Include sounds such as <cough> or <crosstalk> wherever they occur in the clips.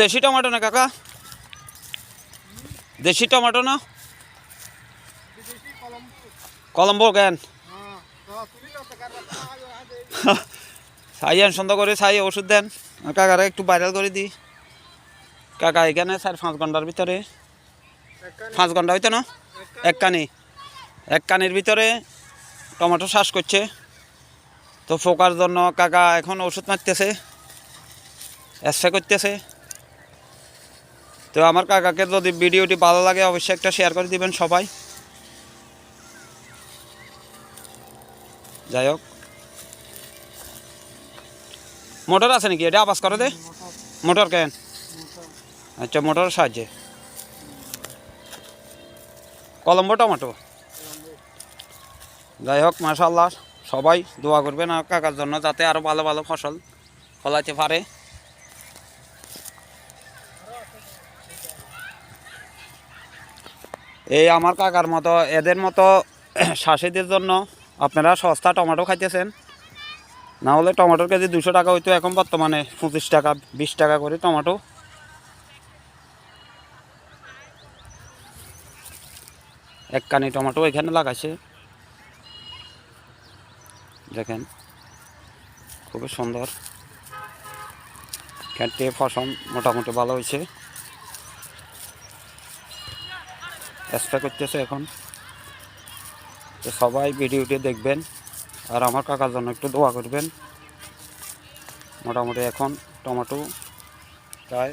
দেশি টমেটো না, কাকা? দেশি টমেটো না? কলম্বো কেন? সাইয়ান সুন্দর করে, সাই, ওষুধ দেন। কাকারা একটু ভাইরাল করে দিই কাকা, এখানে স্যার পাঁচ ঘণ্টার ভিতরে। পাঁচ ঘণ্টা হইতো না? এক কানি। এক কানির ভিতরে টমেটো শ্বাস করছে। তো ফোকার জন্য কাকা এখন ওষুধ মারতেছে স্প্রে করতেছে। তো আমার কাকাকে যদি ভিডিওটি ভালো লাগে, অবশ্যই একটা শেয়ার করে দিবেন সবাই। যাই হোক। মোটর আছে নাকি? এটা আবাস করে দে। মোটর কেন? আচ্ছা মোটরের সাহায্যে। কলম্বো টমেটো? যাই হোক মাশাল্লাহ সবাই দোয়া করবেন আর কাকার জন্য, যাতে আরও ভালো ভালো ফসল ফলাতে পারে। এই আমার কাকার মতো, এদের মতো <clears throat> শাসিদের জন্য আপনারা সস্তা টমেটো খাইতেছেন। না হলে টমেটোর কেজি দুশো টাকা হইতো, এখন বর্তমানে পঁচিশ টাকা, বিশ টাকা করে টমেটো। এক কানি টমেটো এখানে লাগাইছে। দেখেন, খুবই সুন্দর। খেতে, ফসল মোটামুটি ভালো হয়েছে। স্প্রে করতেছে এখন। তো সবাই ভিডিওটি দেখবেন আর আমার কাকার জন্য একটু দোয়া করবেন। মোটামুটি এখন টমেটো প্রায়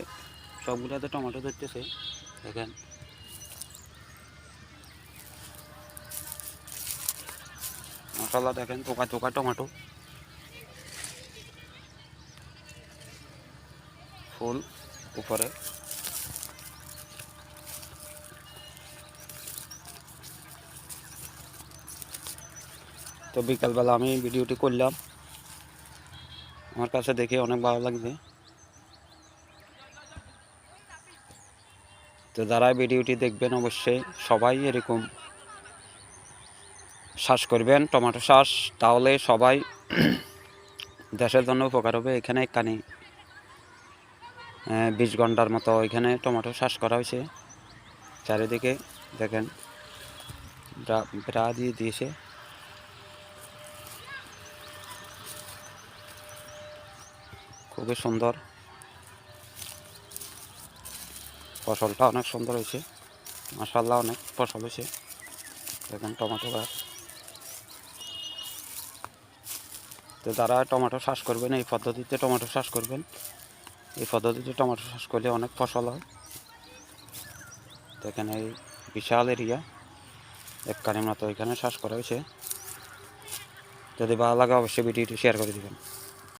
সবগুলোতে টমেটো ধরতেছে, দেখেন। মশলা দেখেন চোকা টমেটো। ফুল উপরে। তো বিকালবেলা আমি ভিডিওটি করলাম। আমার কাছে দেখে অনেক ভালো লাগছে তো যারা ভিডিওটি দেখবেন অবশ্যই সবাই এরকম শ্বাস করবেন, টমেটো শ্বাস, তাহলে সবাই দেশের জন্য উপকার হবে। এখানে কানি বিশ ঘণ্টার মতো এখানে টমেটো শ্বাস করা হয়েছে। চারিদিকে দেখেন ব্রা দিয়ে দিয়েছে। খুবই সুন্দর। ফসলটা অনেক সুন্দর হয়েছে। মাসাল্লাহ অনেক ফসল হয়েছে। দেখেন টমেটো গাছ। তো যারা টমেটো চাষ করবেন, এই পদ্ধতিতে টমেটো চাষ করবেন। এই পদ্ধতিতে টমেটো চাষ করলে অনেক ফসল হয়। দেখেন এই বিশাল এরিয়া। এক মতো এখানে চাষ করা হয়েছে। যদি ভালো লাগে অবশ্যই ভিডিওটি শেয়ার করে দেবেন।